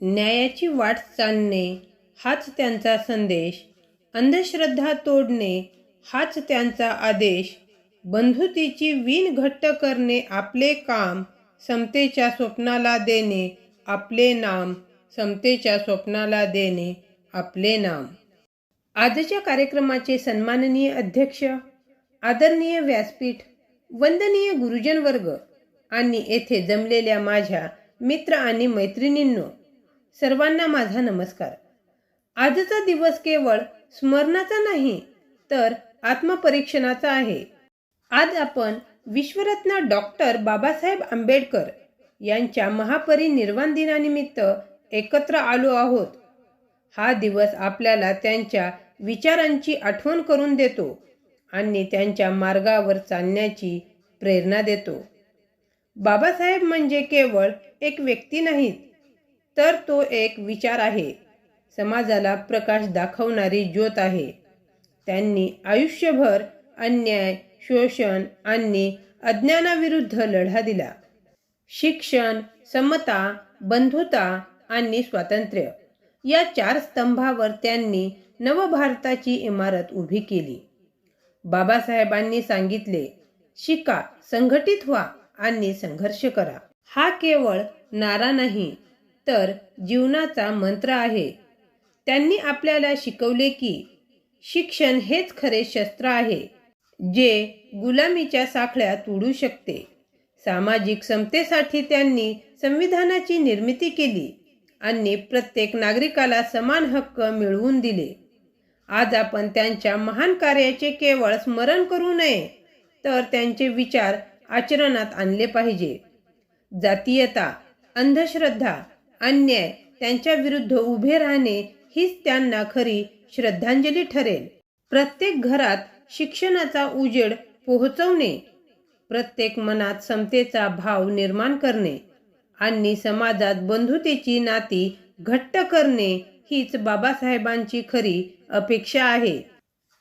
न्यायाची वाट चालणे हाच त्यांचा संदेश. अंधश्रद्धा तोडणे हाच त्यांचा आदेश. बंधुतीची वीण घट्ट करणे आपले काम समतेच्या स्वप्नाला देणे आपले नाम समतेच्या स्वप्नाला देणे आपले नाम. आजच्या कार्यक्रमाचे सन्माननीय अध्यक्ष आदरणीय व्यासपीठ वंदनीय गुरुजन वर्ग आणि येथे जमलेल्या माझ्या मित्र आणि मैत्रिणींनो सर्वांना माझा नमस्कार. आजचा दिवस केवळ स्मरणाचा नाही तर आत्मपरीक्षणाचा आहे. आज आपण विश्वरत्न डॉक्टर बाबासाहेब आंबेडकर यांच्या महापरिनिर्वाण दिनानिमित्त एकत्र आलो आहोत. हा दिवस आपल्याला त्यांच्या विचारांची आठवण करून देतो आणि त्यांच्या मार्गावर चालण्याची प्रेरणा देतो. बाबासाहेब म्हणजे केवळ एक व्यक्ती नाहीत तर तो एक विचार आहे. समाजाला प्रकाश दाखवणारी ज्योत आहे. त्यांनी आयुष्यभर अन्याय शोषण आणि अज्ञानाविरुद्ध लढा दिला. शिक्षण समता बंधुता आणि स्वातंत्र्य या चार स्तंभावर त्यांनी नवभारताची इमारत उभी केली. बाबासाहेबांनी सांगितले शिका संघटित व्हा आणि संघर्ष करा. हा केवळ नारा नाही तर जीवनाचा मंत्र आहे. त्यांनी आपल्याला शिकवले की शिक्षण हेच खरे शस्त्र आहे जे गुलामीच्या साखळ्यात उडू शकते. सामाजिक समतेसाठी त्यांनी संविधानाची निर्मिती केली आणि प्रत्येक नागरिकाला समान हक्क मिळवून दिले. आज आपण त्यांच्या महान कार्याचे केवळ स्मरण करू नये तर त्यांचे विचार आचरणात आणले पाहिजे. जातीयता अंधश्रद्धा अन्याय त्यांच्या विरुद्ध उभे राहणे हीच त्यांना खरी श्रद्धांजली ठरेल. प्रत्येक घरात शिक्षणाचा उजेड पोहोचवणे प्रत्येक मनात समतेचा भाव निर्माण करणे आणि समाजात बंधुतेची नाती घट्ट करणे हीच बाबासाहेबांची खरी अपेक्षा आहे.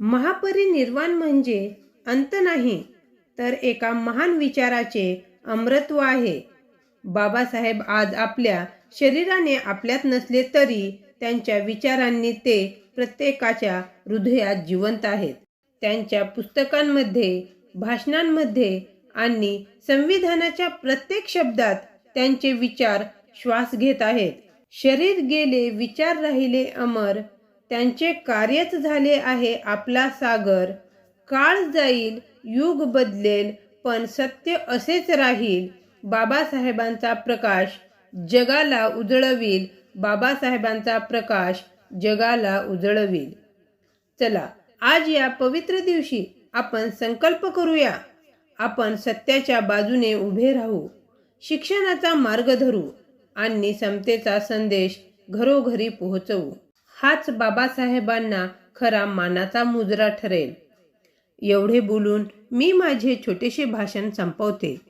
महापरिनिर्वाण म्हणजे अंत नाही तर एका महान विचाराचे अमृत्व आहे. बाबासाहेब आज आपल्या शरीराने आपल्यात नसले तरी त्यांच्या विचारांनी ते प्रत्येकाच्या हृदयात जिवंत आहेत. त्यांच्या पुस्तकांमध्ये भाषणांमध्ये आणि संविधानाच्या प्रत्येक शब्दात त्यांचे विचार श्वास घेत आहेत. शरीर गेले विचार राहिले अमर त्यांचे कार्यच झाले आहे आपला सागर. काळ जाईल युग बदलेल पण सत्य असेच राहील. बाबासाहेबांचा प्रकाश जगाला उजळवील. बाबासाहेबांचा प्रकाश जगाला उजळवील. चला आज या पवित्र दिवशी आपण संकल्प करूया. आपण सत्याच्या बाजूने उभे राहू. शिक्षणाचा मार्ग धरू आणि समतेचा संदेश घरोघरी पोहोचवू. हाच बाबासाहेबांना खरा मानाचा मुजरा ठरेल. एवढे बोलून मी माझे छोटेसे भाषण संपवते.